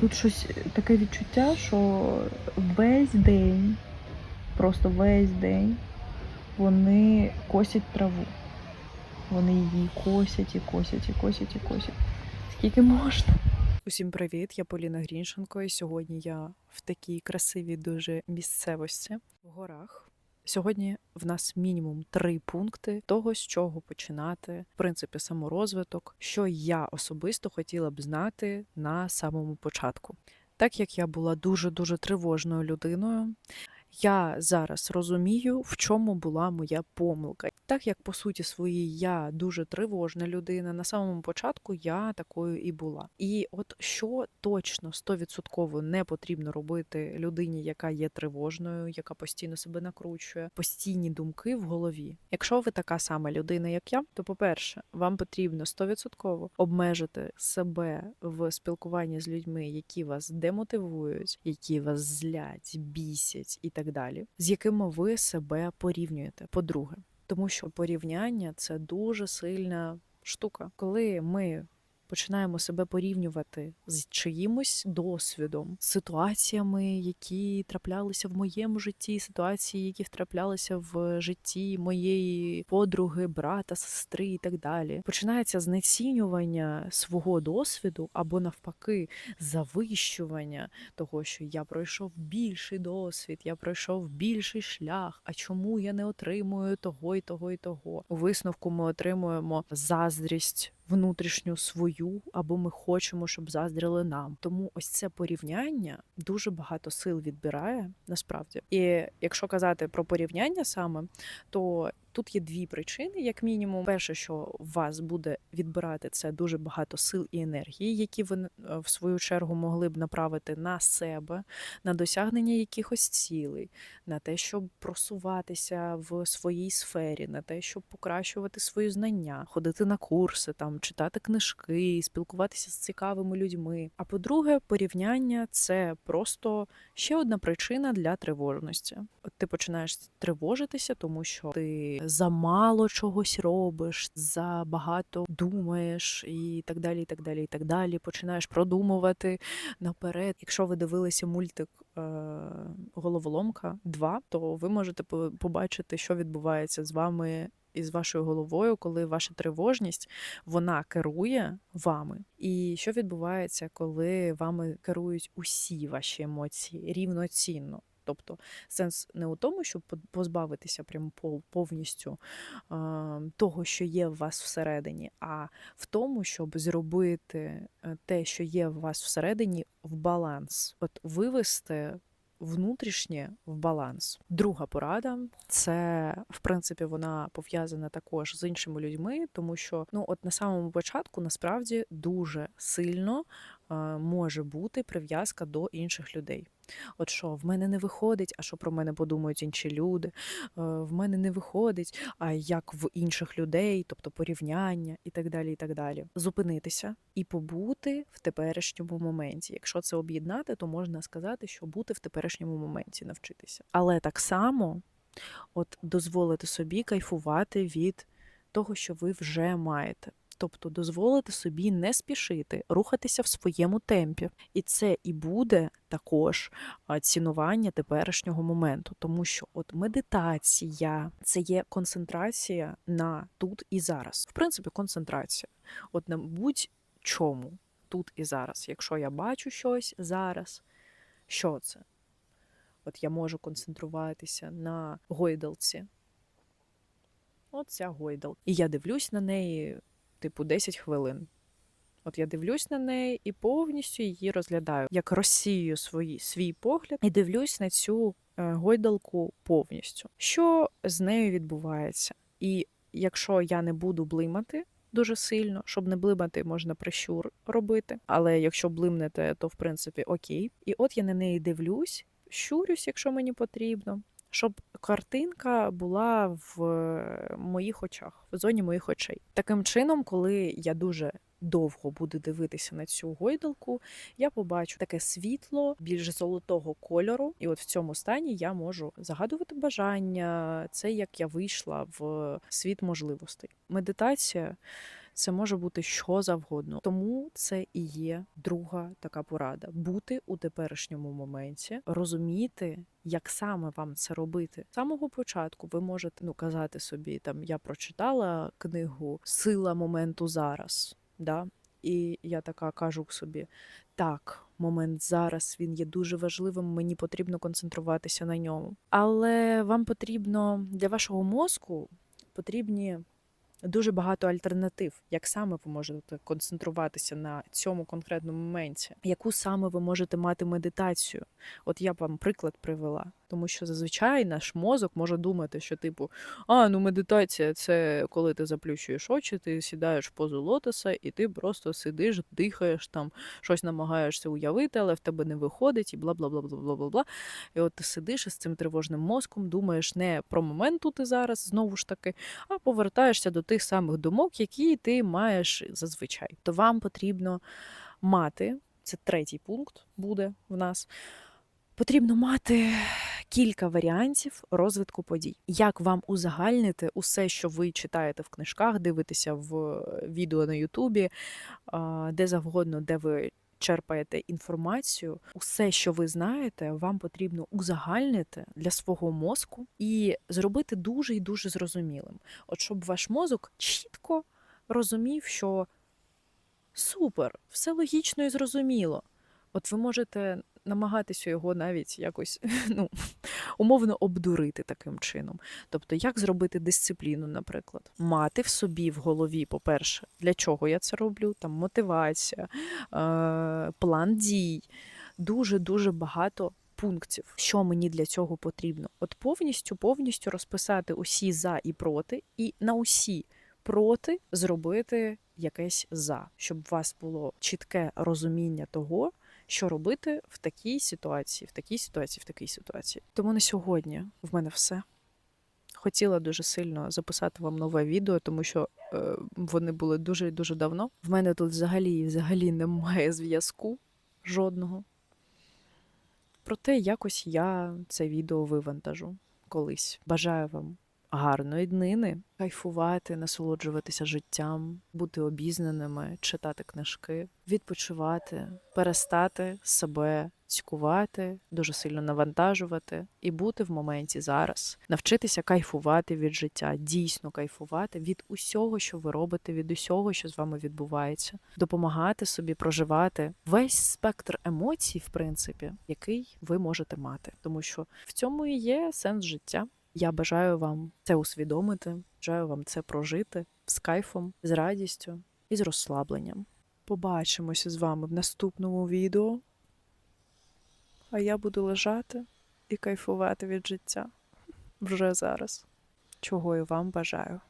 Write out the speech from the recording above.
Тут щось таке відчуття, що весь день, просто весь день вони косять траву. Вони її косять і косять, і косять, і косять. Скільки можна? Усім привіт! Я Поліна Гріншенко, і сьогодні я в такій красивій дуже місцевості в горах. Сьогодні в нас мінімум три пункти того, з чого починати, в принципі, саморозвиток, що я особисто хотіла б знати на самому початку. Так як я була дуже дуже тривожною людиною, я зараз розумію, в чому була моя помилка. Так як по суті своїй я дуже тривожна людина, на самому початку я такою і була. І от що точно 100% не потрібно робити людині, яка є тривожною, яка постійно себе накручує, постійні думки в голові. Якщо ви така сама людина, як я, то по-перше, вам потрібно 100% обмежити себе в спілкуванні з людьми, які вас демотивують, які вас злять, бісять і так далі, з якими ви себе порівнюєте. По-друге, тому що порівняння це дуже сильна штука. Коли ми починаємо себе порівнювати з чиїмось досвідом, ситуаціями, які траплялися в моєму житті, ситуації, які траплялися в житті моєї подруги, брата, сестри і так далі, починається знецінювання свого досвіду або навпаки завищування того, що я пройшов більший досвід, я пройшов більший шлях. А чому я не отримую того і того і того? У висновку ми отримуємо заздрість. Внутрішню свою, або ми хочемо, щоб заздрили нам. Тому ось це порівняння дуже багато сил відбирає насправді. І якщо казати про порівняння саме, то тут є дві причини, як мінімум. Перше, що вас буде відбирати, це дуже багато сил і енергії, які ви е, в свою чергу могли б направити на себе, на досягнення якихось цілей, на те, щоб просуватися в своїй сфері, на те, щоб покращувати свої знання, ходити на курси, там читати книжки, спілкуватися з цікавими людьми. А по-друге, порівняння це просто ще одна причина для тривожності. От ти починаєш тривожитися, тому що ти замало чогось робиш, забагато думаєш і так далі. і так далі, і так далі. Починаєш продумувати наперед. Якщо ви дивилися мультик е, Головоломка 2, то ви можете побачити, що відбувається з вами. І з вашою головою, коли ваша тривожність вона керує вами. І що відбувається, коли вами керують усі ваші емоції рівноцінно? Тобто сенс не у тому, щоб позбавитися прямо повністю того, що є в вас всередині, а в тому, щоб зробити е, те, що є в вас всередині, в баланс, от вивести внутрішнє в баланс. Друга порада це в принципі вона пов'язана також з іншими людьми, тому що ну от на самому початку насправді дуже сильно може бути прив'язка до інших людей. От що в мене не виходить, а що про мене подумають інші люди? В мене не виходить, а як в інших людей, тобто порівняння і так далі. і так далі. Зупинитися і побути в теперішньому моменті. Якщо це об'єднати, то можна сказати, що бути в теперішньому моменті навчитися. Але так само от дозволити собі кайфувати від того, що ви вже маєте. Тобто дозволити собі не спішити, рухатися в своєму темпі. І це і буде також цінування теперішнього моменту, тому що от медитація це є концентрація на тут і зараз. В принципі, концентрація. От на будь-чому тут і зараз. Якщо я бачу щось зараз, що це? От я можу концентруватися на гойдалці. От ця гойдалка. І я дивлюсь на неї, типу, 10 хвилин. От я дивлюсь на неї і повністю її розглядаю, як розсію свої, свій погляд і дивлюсь на цю е, гойдалку повністю. Що з нею відбувається? І якщо я не буду блимати дуже сильно, щоб не блимати, можна прищур робити. Але якщо блимнете, то в принципі окей. І от я на неї дивлюсь, щурюсь, якщо мені потрібно. Щоб картинка була в е, моїх очах, в зоні моїх очей. Таким чином, коли я дуже довго буду дивитися на цю гойдалку, я побачу таке світло більш золотого кольору, і от в цьому стані я можу загадувати бажання. Це як я вийшла в світ можливостей. Медитація це може бути що завгодно. Тому це і є друга така порада: бути у теперішньому моменті, розуміти, як саме вам це робити. З самого початку ви можете ну казати собі, там я прочитала книгу Сила моменту зараз. Да? І я така кажу собі: так, момент зараз він є дуже важливим, мені потрібно концентруватися на ньому. Але вам потрібно для вашого мозку потрібні дуже багато альтернатив, як саме ви можете концентруватися на цьому конкретному моменті, яку саме ви можете мати медитацію. От я вам приклад привела, тому що зазвичай наш мозок може думати, що типу, а ну медитація це коли ти заплющуєш очі, ти сідаєш в позу лотоса, і ти просто сидиш, дихаєш там, щось намагаєшся уявити, але в тебе не виходить, і бла бла бла бла бла бла бла. І от ти сидиш із цим тривожним мозком, думаєш не про момент тут і зараз, знову ж таки, а повертаєшся до тих самих думок, які ти маєш зазвичай. То вам потрібно мати, це третій пункт буде в нас. Потрібно мати кілька варіантів розвитку подій. Як вам узагальнити усе, що ви читаєте в книжках, дивитеся в відео на Ютубі, де завгодно, де ви черпаєте інформацію, усе, що ви знаєте, вам потрібно узагальнити для свого мозку і зробити дуже і дуже зрозумілим. От щоб ваш мозок чітко розумів, що супер, все логічно і зрозуміло. От ви можете намагатися його навіть якось ну, умовно обдурити таким чином. Тобто, як зробити дисципліну, наприклад, мати в собі в голові, по-перше, для чого я це роблю, там мотивація, е- план дій, дуже-дуже багато пунктів, що мені для цього потрібно. От повністю, повністю розписати усі за і проти, і на усі проти зробити якесь за, щоб у вас було чітке розуміння того, що робити в такій ситуації, в такій ситуації, в такій ситуації. Тому на сьогодні в мене все. Хотіла дуже сильно записати вам нове відео, тому що е, вони були дуже дуже давно. В мене тут взагалі взагалі немає зв'язку жодного. Проте якось я це відео вивантажу колись. Бажаю вам гарної днини, кайфувати, насолоджуватися життям, бути обізнаними, читати книжки, відпочивати, перестати себе цькувати, дуже сильно навантажувати і бути в моменті зараз, навчитися кайфувати від життя, дійсно кайфувати від усього, що ви робите, від усього, що з вами відбувається, допомагати собі проживати весь спектр емоцій, в принципі, який ви можете мати, тому що в цьому і є сенс життя. Я бажаю вам це усвідомити, бажаю вам це прожити з кайфом, з радістю і з розслабленням. Побачимося з вами в наступному відео. А я буду лежати і кайфувати від життя вже зараз, чого і вам бажаю.